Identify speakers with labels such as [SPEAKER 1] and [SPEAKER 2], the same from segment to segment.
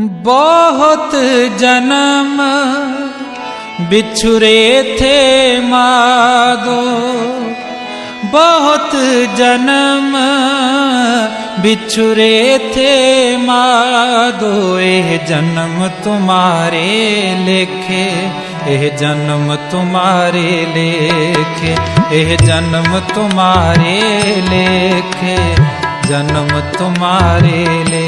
[SPEAKER 1] बहुत जन्म बिछुरे थे मादो। बहुत जन्म बिछुरे थे मादो। एह जन्म तुम्हारे लेखे, एह जन्म तुम्हारे लेखे, एह जन्म तुम्हारे लेखे, जन्म तुम्हारे लेखे।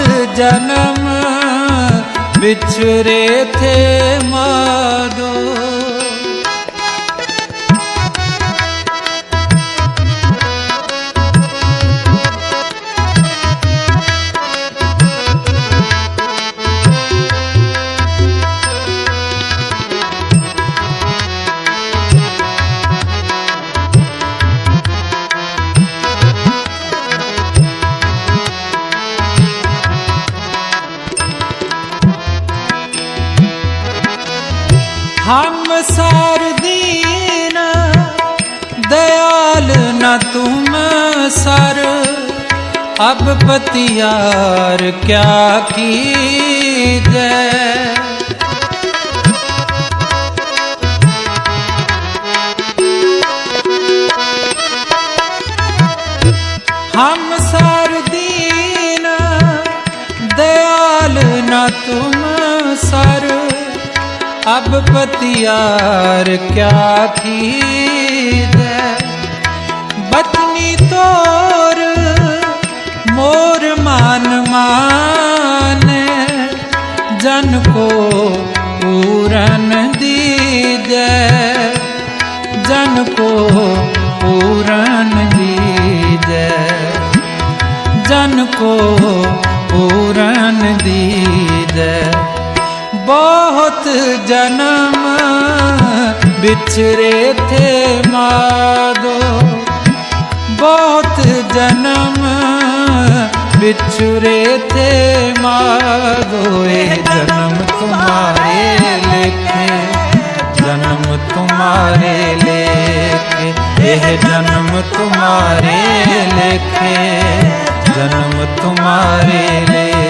[SPEAKER 1] जन्म बिछुरे थे मादो ਸੰਸਾਰ ਦੀਨ, ਦਇਆਲ ਨਾ ਤੁਮ ਸਰ। ਅਬ ਪਤਿਆਰ ਕਿਆ ਕੀਜੈ? ਹਮ ਸਾਰ ਦੀਨ, ਦਇਆਲ ਨਾ ਤੁਮ अब पतियार क्या खीद बचनी तोर, मोर मान मान जन को पूरन दीज जन को पूरन दीज जन को पूरन दीज बहुत जन्म बिछरे थे मादो। बहुत जन्म बिछुरे थे मादो। ए जन्म तुम्हारे लेखे जन्म तुम्हारे लेखे यह जन्म तुम्हारे लेखे जन्म तुम्हारे लेखे